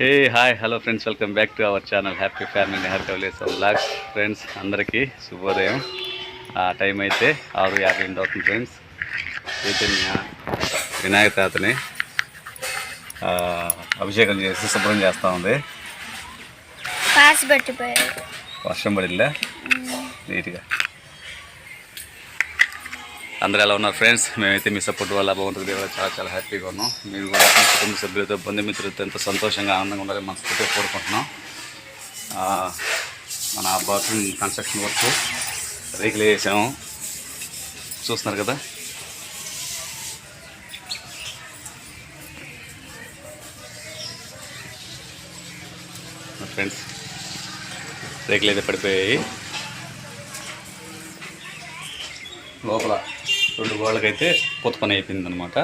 Hey hi hello friends welcome back to our channel happy family నెహర్ కవలేస్ blogs friends అందరికీ శుభోదయం. ఆ time అయితే ఆరు యాభై ఎనిమిది అవుతుంది ఫ్రెండ్స్ చైతన్య వినాయక తాతని అభిషేకం చేసి శుభ్రం చేస్తూ ఉంది. వర్షం పడిందా? నీట్గా అందరూ ఎలా ఉన్నారు ఫ్రెండ్స్? మేమైతే మీ సపోర్ట్ వల్ల బాగుంటుంది చాలా చాలా హ్యాపీగా ఉన్నాం. మీరు కూడా మీ కుటుంబ సభ్యులతో బంధుమిత్రులతో ఎంతో సంతోషంగా ఆనందంగా ఉండాలని మనస్ఫూర్తిగా కోరుకుంటున్నాం. మన బాత్రూమ్ కన్స్ట్రక్షన్ వర్క్ రేకులు వేసాము. చూస్తున్నారు కదా? ఫ్రెండ్స్ రేకులు అయితే పడిపోయాయి. లోపల రెండు గోళ్ళకైతే పూత పని అయిపోయింది అనమాట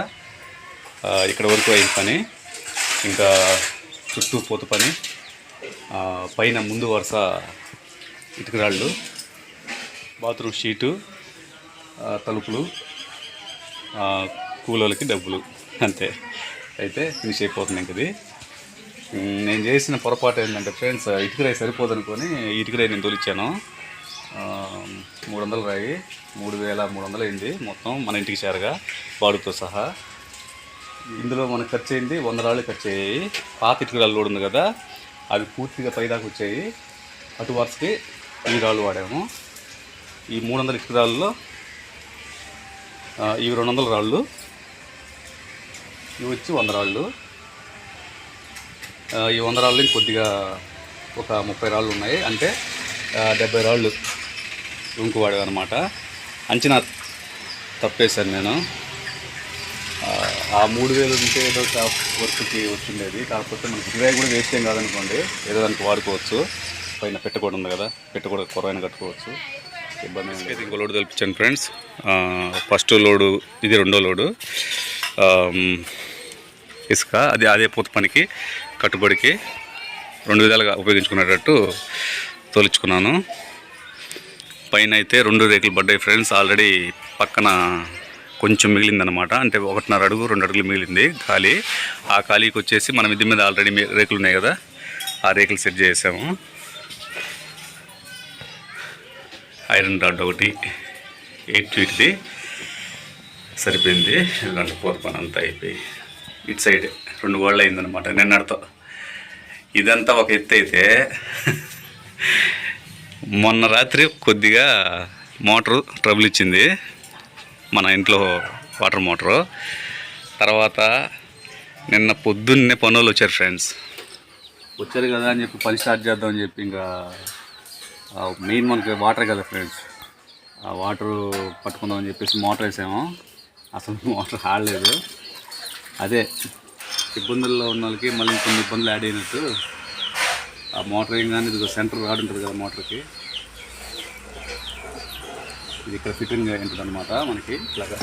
ఇక్కడ వరకు అయిన పని. ఇంకా చుట్టూ పూత పని పైన ముందు వరుస ఇటుకరాళ్ళు బాత్రూమ్ షీటు తలుపులు ఆ, కూలోళ్ళకి డబ్బులు. అంతే. అయితే ఫినిష్ అయిపోతుంది ఇంకది నేను చేసిన పొరపాటు ఏంటంటే ఫ్రెండ్స్ ఇటుకరాయి సరిపోదనుకొని ఇటుకరాయి నేను తొలిచాను మూడు వందలు రాయి. మూడు వేల మూడు వందలు అయింది. మొత్తం మన ఇంటికి చేరగా వాడుతో సహా. ఇందులో మనకు ఖర్చు అయింది వంద రాళ్ళు ఖర్చు అయ్యాయి. పాత ఇటుకరాళ్ళు లోడ్ ఉంది కదా అవి పూర్తిగా పైదాకా వచ్చాయి. అటు వరుసకి ఈ రాళ్ళు వాడాము. ఈ మూడు వందల ఇటుకరాళ్ళలో ఇవి రెండు వందల రాళ్ళు. ఇవి వచ్చి వంద రాళ్ళు. ఈ వంద రాళ్ళు కొద్దిగా ఒక ముప్పై రాళ్ళు ఉన్నాయి. అంటే డెబ్బై రాళ్ళు. ఇంకు వాడేవి అనమాట అంచనా తప్పేశాను నేను. ఆ, మూడు వేలు ఉంటే ఏదో ఒక వర్క్కి వచ్చిండేది. కాకపోతే మనకి కిరాయి కూడా వేస్ట్ ఏం కాదనుకోండి ఏదో దానికి వాడుకోవచ్చు. పైన పెట్టకూడదు ఉంది కదా పెట్టకూడదు కొరవైన కట్టుకోవచ్చు. ఇబ్బంది ఇంకో లోడు తెలిపించాను ఫ్రెండ్స్. ఫస్ట్ లోడు ఇది రెండో లోడు. ఇసుక అది అదే పూత పనికి కట్టుబడికి రెండు విధాలుగా ఉపయోగించుకునేటట్టు తోలుచుకున్నాను. పైన అయితే రెండు రేకులు పడ్డాయి ఫ్రెండ్స్. ఆల్రెడీ పక్కన కొంచెం మిగిలిందనమాట అంటే ఒకటిన్నర అడుగు రెండు అడుగులు మిగిలింది ఖాళీ. ఆ ఖాళీకి వచ్చేసి మనం ఇది మీద ఆల్రెడీ రేకులు ఉన్నాయి కదా ఆ రేకులు సెట్ చేసాము. ఐరన్ రాడ్ ఒకటి ఎయిట్ ఫీట్ది సరిపోయింది. ఎందుకంటే పూత పని అంతా అయిపోయి ఇటు సైడ్ రెండు గోళ్ళు అయిందనమాట నిన్నటితో. ఇదంతా ఒక ఎత్తు అయితే మొన్న రాత్రి కొద్దిగా మోటారు ట్రబుల్ ఇచ్చింది. మన ఇంట్లో వాటర్ మోటరు. తర్వాత నిన్న పొద్దున్నే పనులు వచ్చారు ఫ్రెండ్స్. వచ్చారు కదా అని చెప్పి పని స్టార్ట్ చేద్దామని చెప్పి ఇంకా మెయిన్ మనకి వాటర్ కదా ఫ్రెండ్స్. ఆ వాటర్ పట్టుకుందాం అని చెప్పేసి మోటార్ వేసాము. అసలు మోటార్ ఆడలేదు. అదే ఇబ్బందుల్లో ఉన్న వాళ్ళకి మళ్ళీ కొన్ని ఇబ్బందులు యాడ్ అయినట్టు మోటార్ ఏం కానీ ఇది సెంటర్ రాడ్ ఉంటుంది కదా మోటార్కి. ఇది ఇక్కడ ఫిట్టింగ్ ఉంటుంది అనమాట మనకి. ఇట్లాగా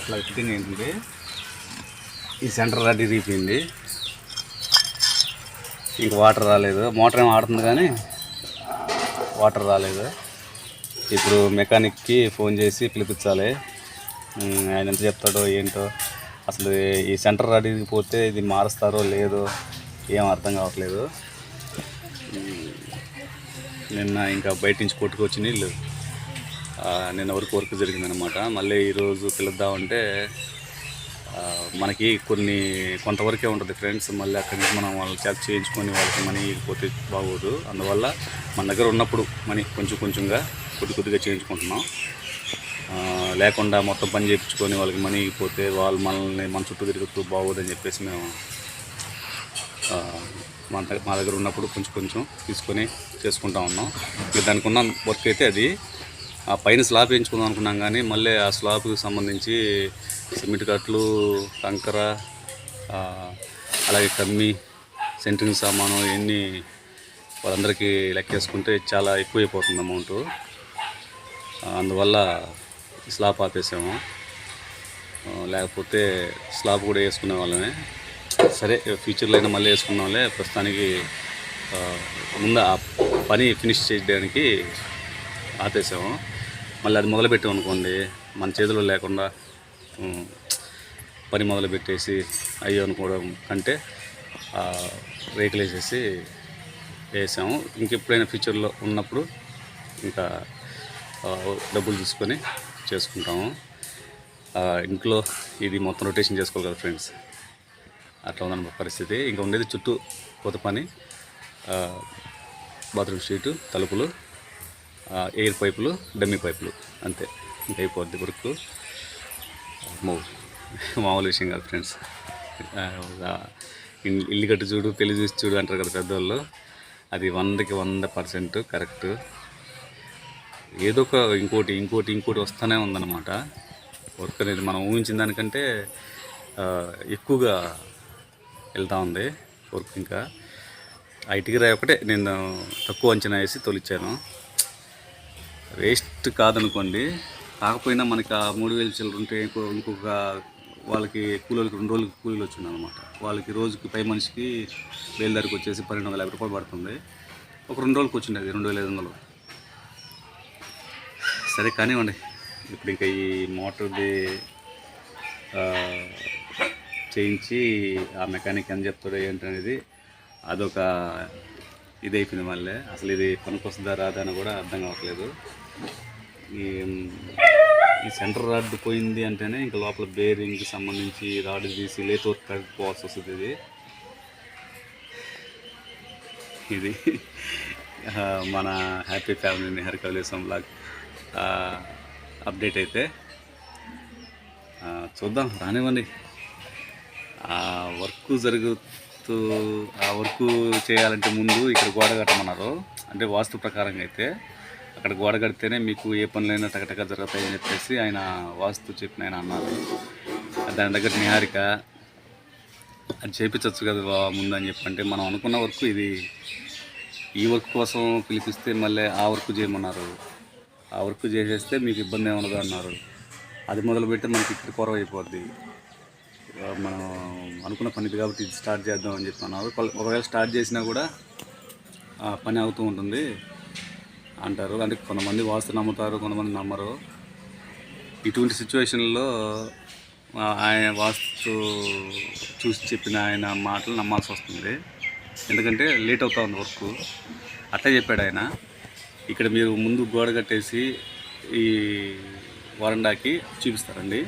ఇట్లా ఫిట్టింగ్ ఏంటంటే ఈ సెంటర్ రాడ్ ఇరిగిపోయింది. ఇంక వాటర్ రాలేదు. మోటార్ ఏమో ఆడుతుంది కానీ వాటర్ రాలేదు. ఇప్పుడు మెకానిక్కి ఫోన్ చేసి పిలిపించాలి. ఆయన ఎంత చెప్తాడో ఏంటో. అసలు ఈ సెంటర్ రాడ్ పోతే ఇది మారుస్తారో లేదో ఏం అర్థం కావట్లేదు. నిన్న ఇంకా బయట నుంచి కొట్టుకొచ్చి నీళ్ళు నిన్న వరకు వర్క్ జరిగిందనమాట మళ్ళీ ఈరోజు పిలుద్దామంటే మనకి కొన్ని కొంతవరకే ఉంటుంది ఫ్రెండ్స్ మళ్ళీ అక్కడి నుంచి మనం వాళ్ళ చేత చేయించుకొని వాళ్ళకి మనీ ఇకపోతే బాగోదు. అందువల్ల మన దగ్గర ఉన్నప్పుడు మనీ కొంచెం కొంచెంగా కొద్ది కొద్దిగా చేయించుకుంటున్నాం. లేకుండా మొత్తం పని చేయించుకొని వాళ్ళకి మనీ పోతే వాళ్ళు మనల్ని మన చుట్టూ తిరుగుతూ బాగోదని చెప్పేసి మేము మన దగ్గర మా దగ్గర ఉన్నప్పుడు కొంచెం కొంచెం తీసుకొని చేసుకుంటా ఉన్నాం. ఇక దానికి ఉన్న వర్క్ అయితే అది. ఆ పైన స్లాబ్ వేయించుకుందాం అనుకున్నాం కానీ మళ్ళీ ఆ స్లాబ్కి సంబంధించి సిమెంట్ కట్లు కంకర అలాగే కమ్మి సెంటరింగ్ సామాను ఇవన్నీ వాళ్ళందరికీ లెక్కేసుకుంటే చాలా ఎక్కువైపోతుంది అమౌంట్. అందువల్ల స్లాబ్ ఆపేసాము. లేకపోతే స్లాబ్ కూడా వేసుకునే వాళ్ళమే. సరే ఫ్యూచర్లో అయినా మళ్ళీ వేసుకున్నాంలే ప్రస్తుతానికి ముందు ఆ పని ఫినిష్ చేయడానికి ఆపేసాము. మళ్ళీ అది మొదలుపెట్టాం అనుకోండి మన చేతిలో లేకుండా పని మొదలుపెట్టేసి అయ్యో అనుకోవడం కంటే రేకులు వేసేసి వేసాము. ఇంకెప్పుడైనా ఫ్యూచర్లో ఉన్నప్పుడు ఇంకా డబ్బులు తీసుకొని చేసుకుంటాము. ఇంట్లో ఇది మొత్తం రొటేషన్ చేసుకోవాలి కదా ఫ్రెండ్స్ అట్లా ఉందన్న పరిస్థితి. ఇంకా ఉండేది చుట్టూ కొత్త పని బాత్రూమ్ షీటు తలుపులు ఎయిర్ పైపులు డమ్మీ పైపులు అంతే. ఇంకా అయిపోద్ది వర్క్ మామూలు విషయం కాదు ఫ్రెండ్స్. ఇల్లు కట్టు చూడు పెళ్ళి చూసి చూడు అంటారు కదా పెద్దవాళ్ళు అది వందకి వంద పర్సెంట్ కరెక్ట్. ఏదో ఒక ఇంకోటి ఇంకోటి ఇంకోటి వస్తూనే ఉందన్నమాట. వర్క్ అనేది మనం ఊహించిన దానికంటే ఎక్కువగా వెళ్తూ ఉంది వర్క్ ఇంకా. ఐటీకి రాయి ఒకటే నేను తక్కువ అంచనా వేసి తొలిచాను వేస్ట్ కాదనుకోండి. కాకపోయినా మనకి ఆ మూడు వేలు చిల్లర ఉంటే ఇంకో ఇంకొక వాళ్ళకి కూలీలకి రెండు రోజులకి కూలీలు వచ్చింది అనమాట వాళ్ళకి రోజుకి పై మనిషికి బయలుదేరికి వచ్చేసి పన్నెండు వందల యాభై రూపాయలు పడుతుంది. ఒక రెండు రోజులకి వచ్చింది అది రెండు వేల ఐదు వందలు. సరే కానివ్వండి. ఇప్పుడు ఇంకా ఈ మోటార్ది చేయించి ఆ మెకానిక్ ఎంత చెప్తాడో ఏంటనేది అదొక ఇది అయిపోయింది మళ్ళీ. అసలు ఇది పనికొస్తుందా రాదా అని కూడా అర్థం కావట్లేదు. ఈ ఈ సెంటర్ రాడ్ పోయింది అంటేనే ఇంకా లోపల బేరింగ్కి సంబంధించి రాడ్ తీసి లేతో పోవాల్సి వస్తుంది ఇది. ఇది మన హ్యాపీ ఫ్యామిలీ హరికవలేసం బ్లాగ్ అప్డేట్ అయితే చూద్దాం రానివ్వండి. ఆ వర్క్ జరుగుతూ ఆ వర్క్ చేయాలంటే ముందు ఇక్కడ గోడ కట్టమన్నారు. అంటే వాస్తు ప్రకారంగా అయితే అక్కడ గోడ కడితేనే మీకు ఏ పనులైనా టకటక జరుగుతాయని చెప్పేసి ఆయన వాస్తు చెప్పిన ఆయన అన్నారు. దాని దగ్గర నిహారిక అది చేపించవచ్చు కదా ముందు అని చెప్పంటే మనం అనుకున్న వర్క్ ఇది. ఈ వర్క్ కోసం పిలిపిస్తే మళ్ళీ ఆ వర్క్ చేయమన్నారు. ఆ వర్క్ చేసేస్తే మీకు ఇబ్బంది ఏమన్నదో అన్నారు. అది మొదలుపెట్టి మనకి ఇక్కడ కొరవ అయిపోద్ది మనం అనుకున్న పని ఇది కాబట్టి ఇది స్టార్ట్ చేద్దాం అని చెప్పి అన్నారు. ఒకవేళ స్టార్ట్ చేసినా కూడా పని అవుతూ ఉంటుంది అంటారు. అంటే కొంతమంది వాస్తు నమ్ముతారు కొంతమంది నమ్మరు. ఇటువంటి సిచ్యువేషన్లో ఆయన వాస్తు చూసి చెప్పిన ఆయన మాటలు నమ్మాల్సి వస్తుంది. ఎందుకంటే లేట్ అవుతా ఉంది వర్క్ అట్లా చెప్పాడు ఆయన. ఇక్కడ మీరు ముందు గోడ కట్టేసి ఈ వరండాకి చూపిస్తారండి.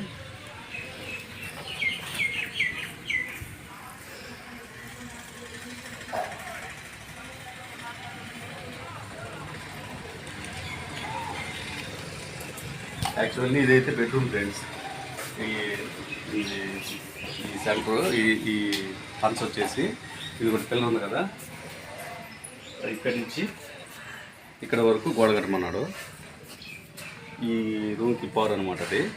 యాక్చువల్లీ ఇదైతే బెడ్రూమ్ ఫ్రెండ్స్ ఈ ఈ- ఈ సెంటర్ ఈ ఈ ఫన్స్ వచ్చేసి ఇది ఒకటి పిల్ల ఉంది కదా. ఇక్కడి నుంచి ఇక్కడ వరకు గోడ కట్టమన్నాడు. ఈ రూమ్కి పవర్ అనమాట అది.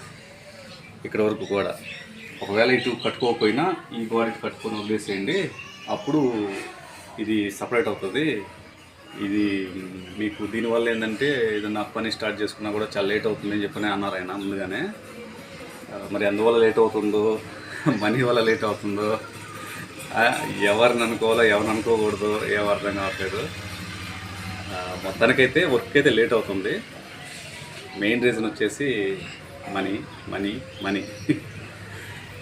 ఇక్కడ వరకు గోడ. ఒకవేళ ఇటు కట్టుకోకపోయినా ఈ గోడకి కట్టుకొని వదిలేసేయండి. అప్పుడు ఇది సపరేట్ అవుతుంది. ఇది మీకు దీనివల్ల ఏంటంటే ఏదన్నా పని స్టార్ట్ చేసుకున్నా కూడా చాలా లేట్ అవుతుందని చెప్పని అన్నారు ఆయన ముందుగానే. మరి అందువల్ల లేట్ అవుతుందో మనీ వల్ల లేట్ అవుతుందో ఎవరిని అనుకోవాలో ఎవరిని అనుకోకూడదు ఏం అర్థం కావట్లేదు. మొత్తానికైతే వర్క్ అయితే లేట్ అవుతుంది. మెయిన్ రీజన్ వచ్చేసి మనీ మనీ మనీ.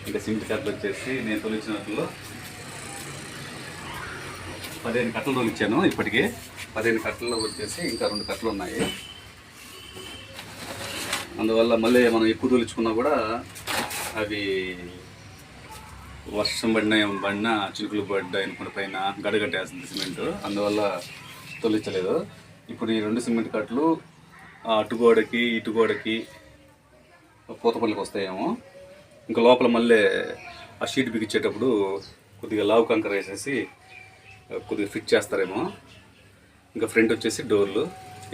ఇంకా సిమెంట్ కట్టలు వచ్చేసి నేను తొలిచినట్లో పదిహేను కట్టలు తొలిచాను ఇప్పటికి. పదిహేను కట్టలు వచ్చేసి ఇంకా రెండు కట్టలు ఉన్నాయి. అందువల్ల మళ్ళీ మనం ఎక్కువ తొలుచుకున్నా కూడా అవి వర్షం పడినా ఏం పడినా చినుకులు పడ్డా ఇనుకుల పైన గడగట్టేస్తుంది సిమెంట్. అందువల్ల తొలిచలేదు. ఇప్పుడు ఈ రెండు సిమెంట్ కట్టలు అటుగోడకి అటు గోడకి ఇటు గోడకి వస్తాయేమో. ఇంకా లోపల మళ్ళీ ఆ షీట్ బిగించేటప్పుడు కొద్దిగా లావు కంకర వేసేసి కొద్దిగా ఫిట్ చేస్తారేమో. ఇంకా ఫ్రంట్ వచ్చేసి డోర్లు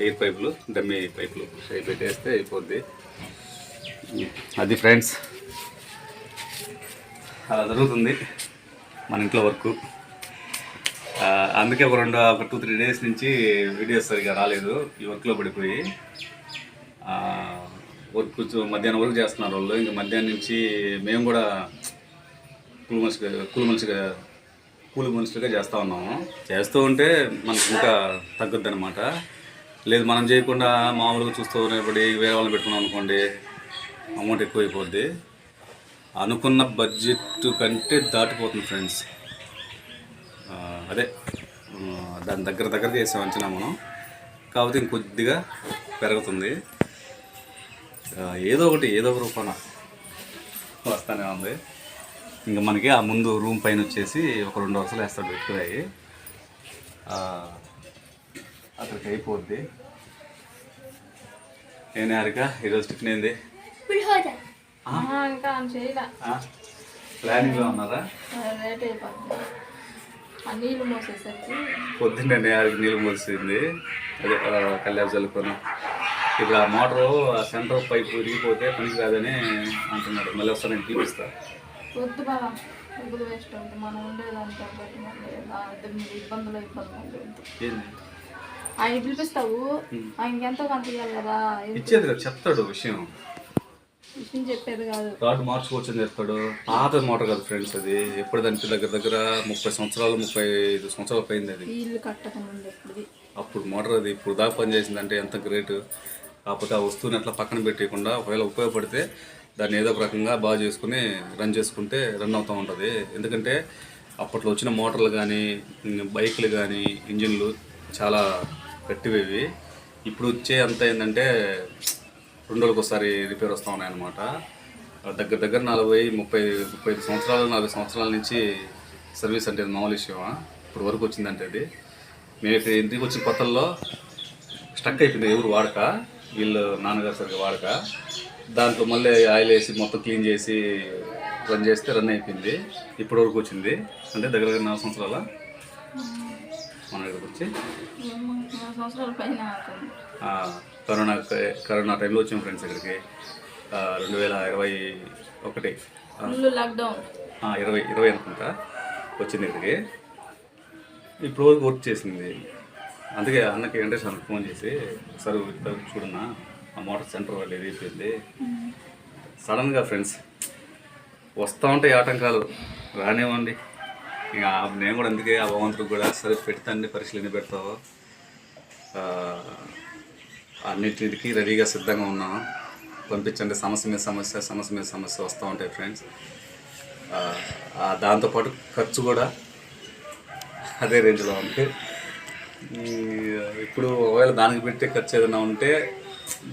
ఎయిర్ పైపులు డమ్మీ పైపులు. అవి పెట్టేస్తే అయిపోద్ది. అది ఫ్రెండ్స్. అలా జరుగుతుంది. మన ఇంట్లో వర్క్. అందుకే ఒక రెండు ఒక టూ త్రీ డేస్ నుంచి వీడియోస్ సరిగా రాలేదు. ఈ వర్క్లో పడిపోయి. వర్క్ మధ్యాహ్నం వరకు చేస్తున్నారు వాళ్ళు. ఇంకా మధ్యాహ్నం నుంచి మేము కూడా కూలి మనిషిగా కూలి మనిషిగా కూలి మనుషులుగా చేస్తూ ఉన్నాము. చేస్తూ ఉంటే మనకి ఇంకా తగ్గుద్ది అనమాట లేదు మనం చేయకుండా మామూలుగా చూస్తూ ఉన్నప్పుడు వేరే వాళ్ళని పెట్టుకున్నాం అనుకోండి అమౌంట్ ఎక్కువైపోద్ది. అనుకున్న బడ్జెట్ కంటే దాటిపోతుంది ఫ్రెండ్స్. అదే దాని దగ్గర దగ్గర చేసాం అంచనా మనం. కాకపోతే ఇంకొద్దిగా పెరుగుతుంది. ఏదో ఒకటి ఏదో ఒక రూపాన వస్తానే ఉంది. ఇంకా మనకి ఆ ముందు రూమ్ పైన వచ్చేసి ఒక రెండు వరుసలు వేస్తాడు ఎక్కువయ్యి అక్కడికి అయిపోద్ది. నేను హారిక ఈరోజు టిఫిన్ ఏంది? ప్లానింగ్లో ఉన్నారా? నీళ్ళు మోసేసరికి పొద్దున్నే నేహారికి నీళ్ళు మోసింది. అదే కల్యాపు చల్లుకొని ఇప్పుడు ఆ మోటారు ఆ సెంటర్ పైపు విరిగిపోతే పనికి కాదని అంటున్నాడు. మళ్ళీ వస్తా నేను చూపిస్తా వద్దు బాగా డబ్బులు వేస్ట్ అవుతుంది మనం ఇద్దరు మీద ఇబ్బందులు ఏంది? ఆయన పిలిపిస్తావు? ఆయనకి ఎంతో కొంత ఇవ్వాలి కదా ఇచ్చేది కదా చెప్తాడు విషయం. విషయం చెప్పేది కాదు. రాడ్ మార్చుకోవచ్చు అని చెప్తాడు. పాత మోటార్ కదా ఫ్రెండ్స్ అది. ఎప్పుడు దానికి దగ్గర దగ్గర ముప్పై సంవత్సరాలు ముప్పై ఐదు సంవత్సరాలు పోయింది అది. ఇల్లు కట్టకముందు ఎప్పుడుది? అప్పుడు మోటార్ అది ఇప్పుడు దాకా పనిచేసిందంటే ఎంత గ్రేట్. కాకపోతే ఆ వస్తువుని అట్లా పక్కన పెట్టకుండా ఒకవేళ ఉపయోగపడితే దాన్ని ఏదో ఒక రకంగా బాగా చేసుకుని రన్ చేసుకుంటే రన్ అవుతూ ఉంటుంది. ఎందుకంటే అప్పట్లో వచ్చిన మోటార్లు కానీ బైకులు కానీ ఇంజిన్లు చాలా గట్టివేవి. ఇప్పుడు వచ్చే అంత ఏంటంటే రెండు రోజులకు ఒకసారి రిపేర్ వస్తూ ఉన్నాయన్నమాట. దగ్గర దగ్గర నలభై ముప్పై ముప్పై ఐదు సంవత్సరాలు నలభై సంవత్సరాల నుంచి సర్వీస్ అంటే అది మామూలు విషయమా? ఇప్పుడు వరకు వచ్చిందంటే అది మేము ఇక్కడ ఇంటికి వచ్చిన కొత్తల్లో స్టక్ అయిపోయింది ఎవరు వాడక? వీళ్ళు నాన్నగారు సరిగ్గా వాడక. దాంట్లో మళ్ళీ ఆయిల్ వేసి మొత్తం క్లీన్ చేసి రన్ చేస్తే రన్ అయిపోయింది. ఇప్పటి వరకు వచ్చింది. అంటే దగ్గర దగ్గర నాలుగు సంవత్సరాల మన దగ్గరకు వచ్చి. కరోనా కరోనా టైంలో వచ్చాం ఫ్రెండ్స్ ఇక్కడికి రెండు వేల ఇరవై ఒకటి. ఇరవై ఇరవై అనుకుంటా వచ్చింది ఇక్కడికి. ఇప్పుడు వరకు వర్క్ చేసింది. అందుకే అన్నకి అన్నకి ఫోన్ చేసి సార్ చూడన్నా ఆ మోటార్ సెంటర్ వాళ్ళు ఏది సడన్గా ఫ్రెండ్స్ వస్తూ ఉంటాయి ఆటంకాలు రానివ్వండి. ఇక నేను కూడా అందుకే ఆ భగవంతుడికి కూడా సరే పెడతాండి పరీక్షలు ఎన్ని పెడతావో. అన్నిటికి రెడీగా సిద్ధంగా ఉన్నాను పంపించండి సమస్య మీద సమస్య సమస్య మీద సమస్య వస్తూ ఉంటాయి ఫ్రెండ్స్. దాంతోపాటు ఖర్చు కూడా అదే రేంజ్లో ఉంది. ఇప్పుడు ఒకవేళ దానికి పెట్టే ఖర్చు ఏదైనా ఉంటే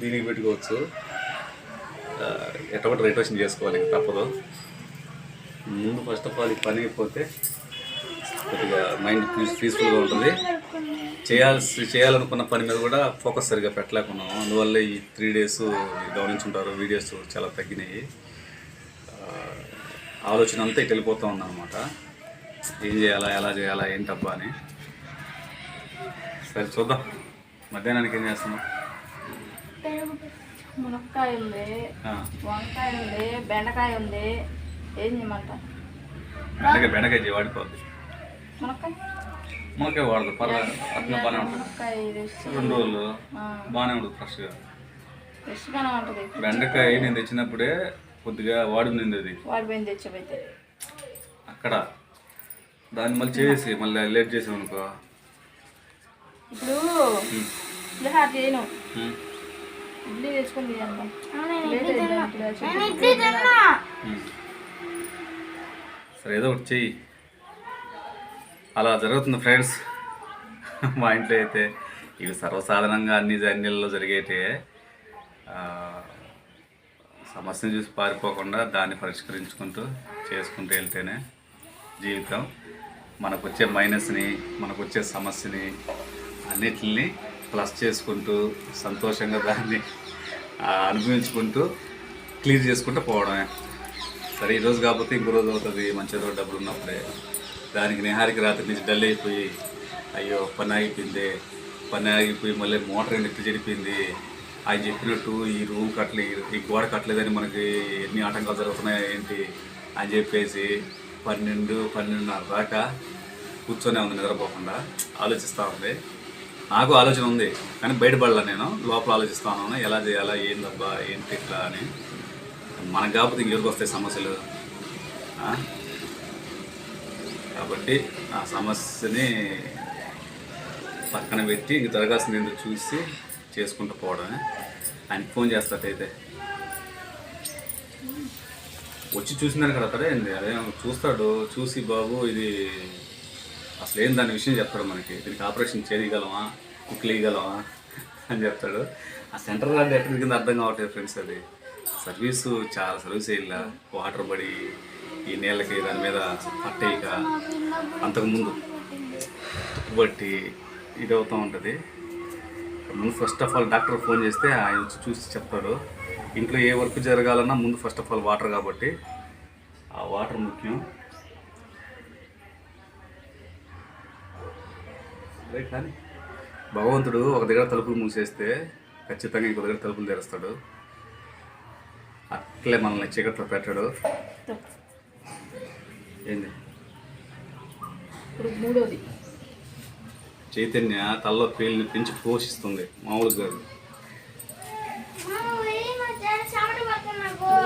దీనికి పెట్టుకోవచ్చు. ఎటువంటి రిటర్షన్ చేసుకోవాలి తప్పదు. ముందు ఫస్ట్ ఆఫ్ ఆల్ ఈ పని అయిపోతే కొద్దిగా మైండ్ పీస్ పీస్ఫుల్గా ఉంటుంది. చేయాల్సి చేయాలనుకున్న పని మీద కూడా ఫోకస్ సరిగా పెట్టలేకున్నాం. అందువల్ల ఈ త్రీ డేస్ గమనించుంటారు వీడియోస్ చాలా తగ్గినాయి. ఆలోచన అంతా ఇటు వెళ్ళిపోతూ ఉందన్నమాట. ఏం చేయాలా ఎలా చేయాలా ఏంటబ్బా అని. సరే చూద్దాం. మధ్యాహ్నానికి ఏం చేస్తున్నాం? మునక్కాయ ఉంది వంకాయ ఉంది బెండకాయ ఉంది ఏం చేయమంట? బెండకాయ బెండకాయ వాడిపోద్ది మునక్కాయ? మనకే వాడదు పర్లేదు అట్లా బాగానే ఉంటుంది. మునక్కాయ రెండు రోజులు బాగానే ఉంటుంది ఫ్రెష్గా. ఫ్రెష్గానే ఉంటుంది. బెండకాయ నేను తెచ్చినప్పుడే కొద్దిగా వాడింది అది. వాడిపోయింది తెచ్చబైతే అక్కడ. దాన్ని మళ్ళీ చేసి మళ్ళీ లేట్ చేసాం అనుకో. ఇప్పుడు చేయను. ఇడ్లీ. సరే ఏదో ఒకటి చెయ్యి. అలా జరుగుతుంది ఫ్రెండ్స్. మా ఇంట్లో అయితే ఇవి సర్వసాధారణంగా అన్ని అన్నిళ్ళలో జరిగేటే. ఆ, సమస్యను చూసి పారిపోకుండా దాన్ని పరిష్కరించుకుంటూ చేసుకుంటూ వెళ్తేనే జీవితం మనకు వచ్చే మైనస్ని మనకు వచ్చే సమస్యని అన్నిటిని ప్లస్ చేసుకుంటూ సంతోషంగా దాన్ని అనుభవించుకుంటూ క్లీన్ చేసుకుంటూ పోవడమే. సరే ఈరోజు కాకపోతే ఇంకో రోజు అవుతుంది మంచిదో డబ్బులు ఉన్నప్పుడే. దానికి నిహారికి రాత్రి నుంచి డల్ అయిపోయి అయ్యో పని ఆగిపోయింది పని ఆగిపోయి మళ్ళీ మోటార్ ఎందుకు చెడిపోయింది. ఆయన చెప్పినట్టు ఈ రూమ్ కట్టలే ఈ గోడ కట్టలేదని మనకి ఎన్ని ఆటంకాలు జరుగుతున్నాయి ఏంటి అని చెప్పేసి పన్నెండు పన్నెండున్నర దాకా కూర్చొనే ఉంది నిద్రపోకుండా. ఆలోచిస్తూ ఉంది. నాకు ఆలోచన ఉంది కానీ బయటపడలే నేను. లోపల ఆలోచిస్తాను ఎలా చేయాలా ఏందబ్బా ఏంటి ఇట్లా అని. మనకు కాకపోతే ఇంకెవరికి వస్తాయి సమస్యలు? కాబట్టి ఆ సమస్యని పక్కన పెట్టి ఇంక జరగాల్సింది ఏందో చూసి చేసుకుంటూ పోవడమే. ఆయనకి ఫోన్ చేస్తాటైతే వచ్చి చూసిందని కదా అతడే ఏంది? అదే చూస్తాడు చూసి బాబు ఇది అసలు ఏం దాని విషయం చెప్తాడు మనకి? దీనికి ఆపరేషన్ చేయగలమా? కుక్లేయగలమా అని చెప్తాడు. ఆ సెంటర్ లాంటి ఎక్కడ కింద అర్థం కావట్లేదు ఫ్రెండ్స్ అది. సర్వీసు చాలా సర్వీస్ వేయాల వాటర్ పడి ఈ నీళ్ళకి దాని మీద పట్టేయక అంతకుముందు బట్టి ఇది అవుతూ ఉంటుంది. ముందు first of all doctor phone చేస్తే ఆయన వచ్చి చూసి చెప్తాడు. ఇంట్లో ఏ వర్క్ జరగాలన్నా ముందు ఫస్ట్ ఆఫ్ ఆల్ వాటర్ కాబట్టి. ఆ వాటర్ ముఖ్యం. కానీ భగవంతుడు ఒక దగ్గర తలుపులు మూసేస్తే ఖచ్చితంగా ఇంకో దగ్గర తలుపులు తెరుస్తాడు. అట్లే మనల్ని చీకట్లో పెట్టాడు. ఏంది? ఇప్పుడు మూడోది. చైతన్య తలలో పేలిని పెంచి పోషిస్తుంది. కాదు.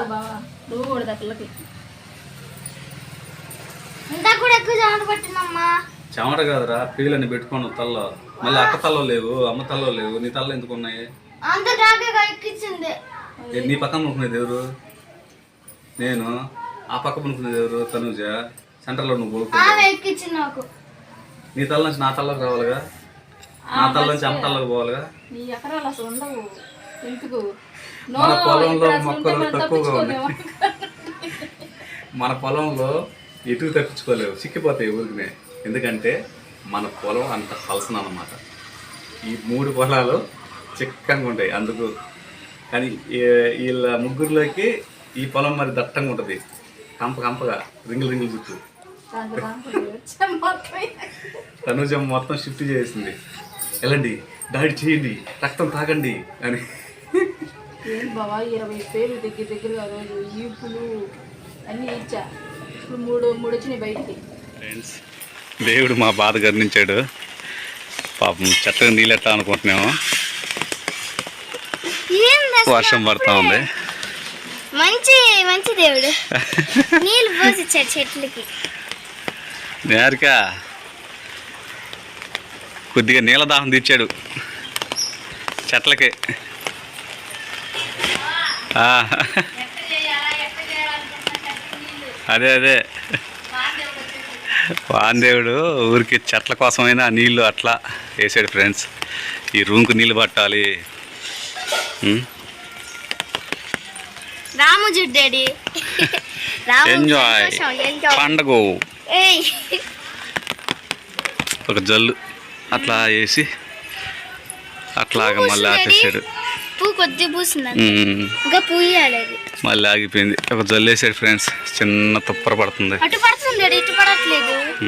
బావా నువ్వు కూడా పిల్లకి. ఇంత కూడా ఎక్కువ పట్టిందమ్మా చెమట కాదురా పీలని పెట్టుకోను తల్లో. మళ్ళీ అక్క తల్లో లేవు అమ్మ తల్లో లేవు నీ తల్ల ఎందుకు ఉన్నాయి? నీ పక్కన పనుకునేది ఎవరు? నేను ఆ పక్క పనుకునేది ఎవరు? తనుజ. సెంటర్లో నువ్వు నీ తల నుంచి నా తల్లోకి రావాలిగా? నా తల నుంచి అమ్మ తల్లోకి పోవాలిగా? నీ ఎకరాలు అసలు ఉండవు. ఎందుకు? మన పొలంలో మొక్కలు మనం తక్కువగా ఉన్నాయి. మన పొలంలో ఎటు తప్పించుకోలేవు. చిక్కిపోతాయి ఊరికినే ఎందుకంటే మన పొలం అంత పలసన అన్నమాట. ఈ మూడు పొలాలు చిక్కంగా ఉంటాయి అందుకు. కానీ ఈ- వీళ్ళ ముగ్గురులోకి ఈ పొలం మరి దట్టంగా ఉంటుంది. కంప కంపగా రింగులు రింగులు చుట్టూ. తనుజం మొత్తం షిఫ్ట్ చేసింది. వెళ్ళండి దాడి చేయండి రక్తం తాగండి అని. ఏం బావా ఇరవై పేరు దగ్గర దగ్గరగా రోజు ఈపులు అన్నీ ఇచ్చా. ఇప్పుడు మూడు మూడు వచ్చినాయి బయటికి. ఫ్రెండ్స్ దేవుడు మా బాధ గర్ణించాడు. పాపం చెత్తగా నీళ్ళెట్టా అనుకుంటున్నాము? వర్షం పడతా ఉంది. మంచి మంచి దేవుడు. నీళ్ళు పోసిచ్చాడు చెట్లకి. నేరుగా కొద్దిగా నీళ్ళ దాహం తీర్చాడు. చెట్లకి. అదే అదే. వాందేవుడు ఊరికి చెట్ల కోసమైనా నీళ్ళు అట్లా వేసాడు ఫ్రెండ్స్. ఈ రూమ్కి నీళ్ళు పట్టాలి. డాడీ. ఎంజాయ్ పండగ ఒక జల్లు అట్లా వేసి అట్లాగా మళ్ళీ ఆపేసాడు. మళ్ళీ ఆగిపోయింది. ఒక జల్లు వేసాడు ఫ్రెండ్స్. చిన్న తుప్పర పడుతుంది. రావట్లేదు.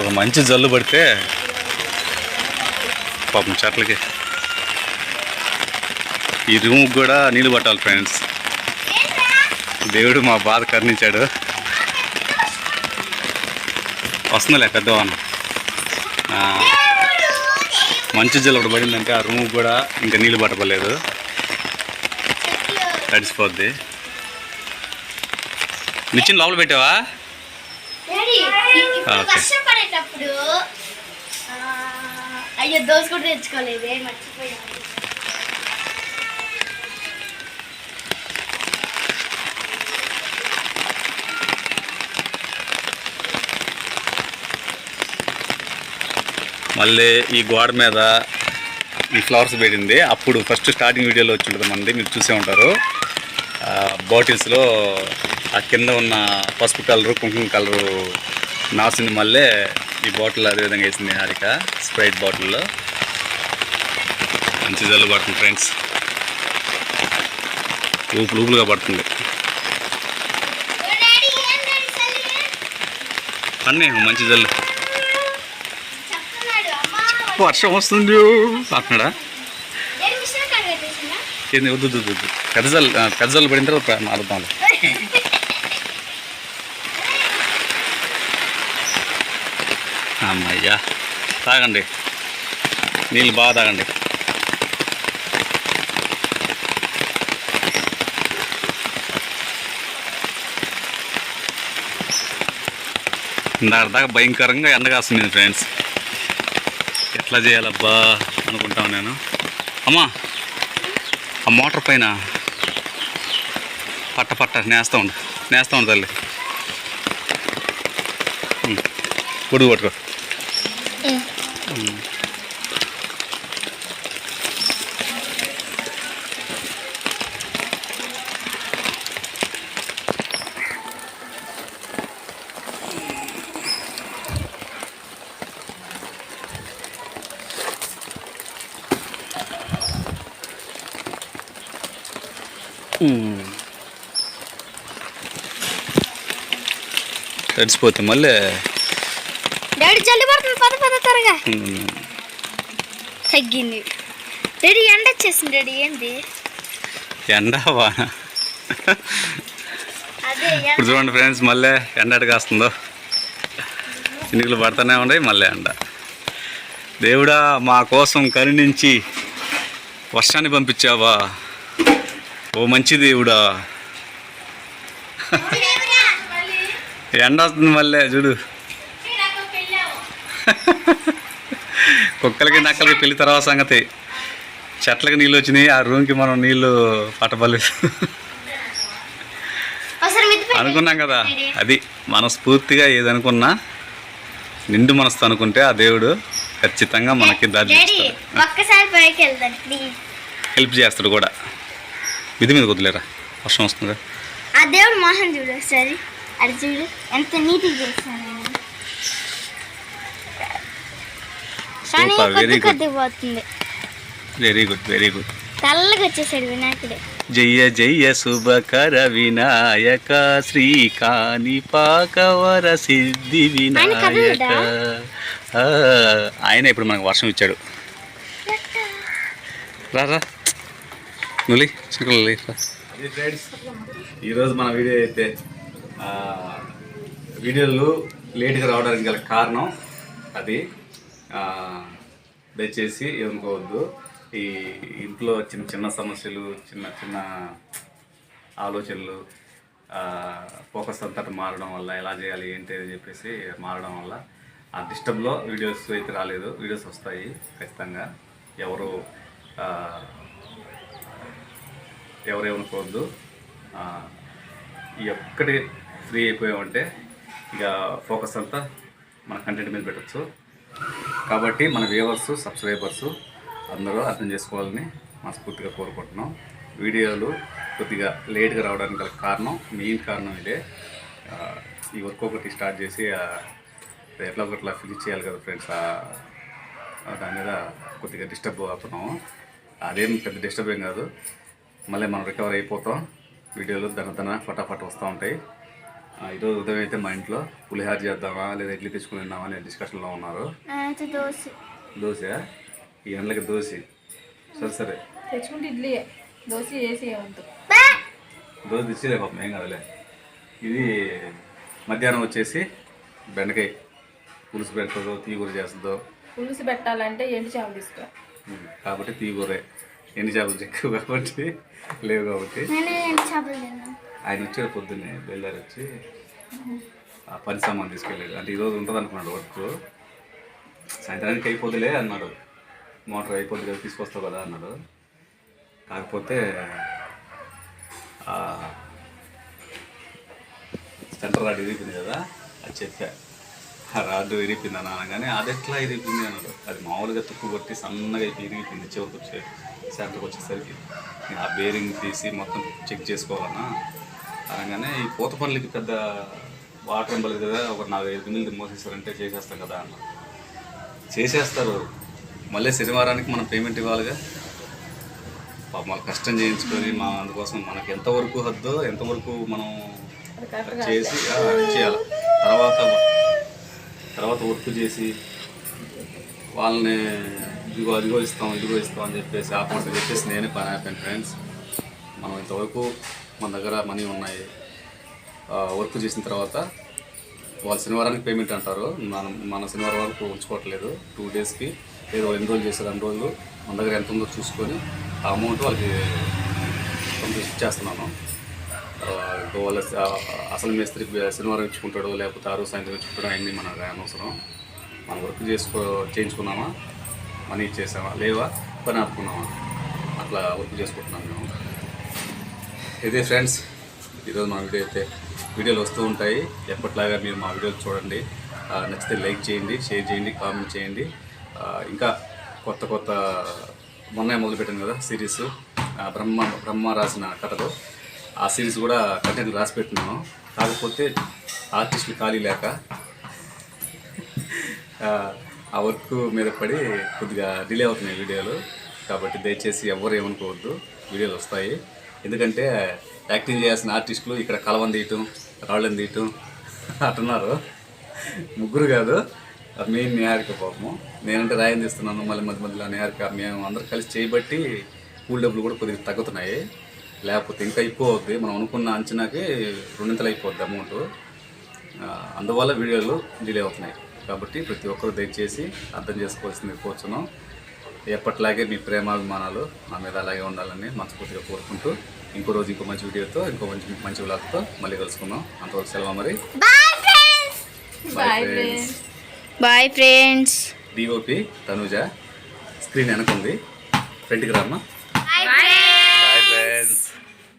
ఒక మంచి జల్లు పడితే పాపం చెట్లకి. ఈ రూమ్కి కూడా నీళ్ళు పట్టాలి ఫ్రెండ్స్. దేవుడు మా బాధ కరుణించాడు. వస్తుందిలే పెద్దవాన్ మంచి జల్లు ఒకటి పడిందంటే ఆ రూమ్ కూడా ఇంకా నీళ్ళు పట్టపలేదు తడిసిపోద్ది నిచ్చిన లోపల పెట్టావా? అయ్యో దోశ కూడా తెచ్చుకోలేదు మర్చిపోయాను. మళ్ళీ ఈ గోడ మీద ఈ ఫ్లవర్స్ పెట్టింది. అప్పుడు ఫస్ట్ స్టార్టింగ్ వీడియోలో వచ్చి ఉంటుంది మనది? మీరు చూసే ఉంటారు. బాటిల్స్లో ఆ కింద ఉన్న పసుపు కలరు కుంకుమ కలరు నాసింది మళ్ళీ ఈ బాటిల్ అదే విధంగా వేసింది హారిక స్ప్రైట్ బాటిల్లో. మంచి జల్లు పడుతుంది ఫ్రెండ్స్. ఊపులు ఊపులుగా పడుతుంది. అన్నీ మంచి జల్లు. వర్షం వస్తుంది అంటున్నాడా డాడీ మిషన్ కాడ పెట్టేసిందా ఏంది వద్దు వద్దు వద్దు. పెద్దజల్ జల్లు పడిన తర్వాత మారుద్దాం. అమ్మయ్యా తాగండి. నీళ్ళు బాగా తాగండి. ఇందాక దాకా భయంకరంగా ఎండ కాస్తుంది ఫ్రెండ్స్ ఎట్లా చేయాలబ్బా అనుకుంటాను నేను అమ్మా ఆ మోటార్ పైన పట్ట పట్ట నేస్తా ఉండు. నేస్తా ఉండు తల్లి. పొడుగు పట్టుకో. తడిసిపోతే మళ్ళీ డాడీ చల్లి పడుతుంది పద పద త్వరగా. తగ్గింది. డాడీ ఎండ వచ్చేసింది డాడీ ఏంది? ఎండ వాన అదే ఇప్పుడు చూడండి ఫ్రెండ్స్ మళ్ళీ ఎండ ఎటు కాస్తుందో. చినుకులు పడుతూనే ఉన్నాయి మళ్ళీ ఎండ. దేవుడా మా కోసం కరుణించి వర్షాన్ని పంపించావా. ఓ మంచి దేవుడా. ఎండ వస్తుంది మళ్ళీ చూడు. కుక్కలకి నక్కలకి పెళ్ళి తర్వాత సంగతి. చెట్లకి నీళ్ళు వచ్చినాయి ఆ రూమ్కి మనం నీళ్ళు పట్టబలేదు. అనుకున్నాం కదా అది మనస్ఫూర్తిగా ఏదనుకున్నా నిండు మనసుతో అనుకుంటే ఆ దేవుడు ఖచ్చితంగా మనకి దారి ప్లీజ్ హెల్ప్ చేస్తాడు కూడా. విధి మీద వదిలేరా? వర్షం వస్తుంది? ఆ దేవుడు మోహన్ చూడు ఒకసారి. అది చూడు ఎంత నీట్గా కానీ కొద్ది. కొద్ది పోతుంది వెరీ గుడ్ వెరీ గుడ్ తెల్లగా వచ్చేసాడు వినాయకుడు. జయ జయ శుభకర వినాయక శ్రీకాని పాకవర సిద్ధి వినాయక. ఆయన ఇప్పుడు మనకు వర్షం ఇచ్చాడు. రా రా. నులి చిన్నలు ఈరోజు మన వీడియో అయితే వీడియోలు లేట్గా రావడానికి గల కారణం అది. దయచేసి ఏమనుకోవద్దు. ఈ ఇంట్లో చిన్న చిన్న సమస్యలు చిన్న చిన్న ఆలోచనలు ఫోకస్ అంతటా మారడం వల్ల ఎలా చేయాలి ఏంటి అని చెప్పేసి మారడం వల్ల ఆ డిస్టర్బ్లో వీడియోస్ అయితే రాలేదు. వీడియోస్ వస్తాయి ఖచ్చితంగా. ఎవరు ఎవరేమనుకోవద్దు ఈ ఒక్కటి ఫ్రీ అయిపోయామంటే ఇక ఫోకస్ అంతా మన కంటెంట్ మీద పెట్టచ్చు. కాబట్టి మన వ్యూవర్స్ సబ్స్క్రైబర్స్ అందరూ అర్థం చేసుకోవాలని మనస్ఫూర్తిగా కోరుకుంటున్నాం. వీడియోలు కొద్దిగా లేట్గా రావడానికి గల కారణం మెయిన్ కారణం ఇదే. ఈ వర్క్ ఒకటి స్టార్ట్ చేసి ఎట్లా ఒకట్లా ఫినిష్ చేయాలి కదా ఫ్రెండ్స్ దాని మీద కొద్దిగా డిస్టర్బ్ అవుతున్నాము. అదేం పెద్ద డిస్టర్బ్ ఏం కాదు. మళ్ళీ మనం రికవర్ అయిపోతాం. వీడియోలు దన దన ఫటాఫట్ వస్తూ ఉంటాయి. ఈరోజు ఉదయం అయితే మా ఇంట్లో పులిహార చేద్దామా లేదా ఇడ్లీ తెచ్చుకుని తిందామా అనే డిస్కషన్లో ఉన్నారు. దోశ. దోశ? ఈ ఎండలకి దోశ. సరే సరే. తెచ్చుకుంటే ఇడ్లీ దోశ వేసి దోశ తెచ్చిలే పాపం ఏం కదలే. ఇది మధ్యాహ్నం వచ్చేసి బెండకాయ. పులుసు పెడుతుందో తీగూర చేస్తుందో. పులుసు పెట్టాలంటే ఎండు చేపలు తీసుకురా ఉమ్, కాబట్టి తీగూరే. ఎన్ని చేపలు చెక్కు కాబట్టి లేవు కాబట్టి. ఆయన వచ్చారు పొద్దున్నే బయలుదేరి వచ్చి ఆ పని సామాన్ తీసుకెళ్ళాడు అంటే ఈరోజు ఉంటుంది అనుకున్నాడు వర్క్. సాయంత్రానికి అయిపోదులే అన్నాడు. మోటార్ అయిపోతుంది కదా తీసుకొస్తావు కదా అన్నాడు. కాకపోతే సెంటర్ రాడ్ ఇరిగిపోయింది కదా అది చెప్పా. ఆ రాడ్డు ఇరిగిపోయింది అని అనగానే అది ఎట్లా ఇరిగిపోయింది అన్నాడు. అది మామూలుగా తుక్కు కొట్టి సన్నగా అయిపోయి ఇరిగిపోయింది చివరికి వచ్చే సెంటర్కి వచ్చేసరికి. ఆ బేరింగ్ తీసి మొత్తం చెక్ చేసుకోవాలన్నా అనగానే ఈ పూత పనులకి పెద్ద వాటర్ ఇవ్వలేదు కదా ఒక నాలుగు ఐదు మిల్లు మోసేసారంటే చేసేస్తాం కదా అన్న. చేసేస్తారు. మళ్ళీ శనివారానికి మనం పేమెంట్ ఇవ్వాలిగా. మన కష్టం చేయించుకొని మా అందుకోసం మనకి ఎంతవరకు హద్దు ఎంతవరకు మనం చేసి చేయాలి. తర్వాత తర్వాత వర్క్ చేసి వాళ్ళని ఇదిగో అదిగో ఇస్తాం ఇదిగో ఇస్తాం అని చెప్పేసి ఆఫర్స్ చెప్పేసి నేనే పని అయిపోయాను ఫ్రెండ్స్ మనం ఇంతవరకు మన దగ్గర మనీ ఉన్నాయి. వర్క్ చేసిన తర్వాత వాళ్ళు శనివారానికి పేమెంట్ అంటారు. మనం మన శనివారం వరకు ఉంచుకోవట్లేదు. టూ డేస్కి ఏదో ఎన్ని రోజులు చేసే అన్ని రోజులు మన దగ్గర ఎంత ఉందో చూసుకొని ఆ అమౌంట్ వాళ్ళకి పంపించి ఇచ్చేస్తున్నాను వాళ్ళ అసలు మేస్త్రి శనివారం ఇచ్చుకుంటాడు లేకపోతే ఆరు సాయంత్రం ఇచ్చుకుంటాడు అన్నీ మనకు అనవసరం. మనం వర్క్ చేసుకో చేయించుకున్నామా? మనీ ఇచ్చేసామా? లేవా? పని ఆపుకున్నామా? అట్లా వర్క్ చేసుకుంటున్నాం మేము ఇదే ఫ్రెండ్స్ ఈరోజు మా వీడియో అయితే వీడియోలు వస్తూ ఉంటాయి. ఎప్పటిలాగా మీరు మా వీడియోలు చూడండి. నచ్చితే లైక్ చేయండి షేర్ చేయండి కామెంట్ చేయండి. ఇంకా కొత్త కొత్త మొన్న మొదలుపెట్టాను కదా సిరీస్. బ్రహ్మ బ్రహ్మ రాసిన కథలు. ఆ సిరీస్ కూడా కంటెంట్ రాసి పెట్టినాను కాకపోతే ఆర్టిస్టులు ఖాళీ లేక ఆ, ఆ వర్క్ మీద పడి కొద్దిగా డిలే అవుతున్నాయి వీడియోలు. కాబట్టి దయచేసి ఎవరు ఏమనుకోవద్దు. వీడియోలు వస్తాయి. ఎందుకంటే యాక్టింగ్ చేయాల్సిన ఆర్టిస్టులు ఇక్కడ కలవం తీయటం రాళ్ళని తీయటం అంటున్నారు. ముగ్గురు కాదు మెయిన్ నిహారిక పాపము. నేనంటే రాయం తీస్తున్నాను మళ్ళీ మధ్య మధ్యలో నిహారిక మేము అందరం కలిసి చేయబట్టి కూల్ డబ్బులు కూడా కొద్దిగా తగ్గుతున్నాయి. లేకపోతే ఇంకా ఎక్కువ అవుద్ది. మనం అనుకున్న అంచనాకి రెండింతలు అయిపోద్ది అమౌంట్. అందువల్ల వీడియోలు డిలే అవుతున్నాయి. కాబట్టి ప్రతి ఒక్కరు దయచేసి అర్థం చేసుకోవాల్సింది కూర్చున్నాం. ఎప్పటిలాగే మీ ప్రేమాభిమానాలు నా మీద అలాగే ఉండాలని మనస్ఫూర్తిగా కోరుకుంటూ ఇంకో రోజు ఇంకో మంచి వీడియోతో ఇంకో మంచి మంచి వ్లాగ్తో మళ్ళీ కలుసుకుందాం. అంతవరకు సెలవు మరి bye friends DOP Tanuja screen వెనకుంది. ఫ్రెండ్కి రామ్మా. Bye friends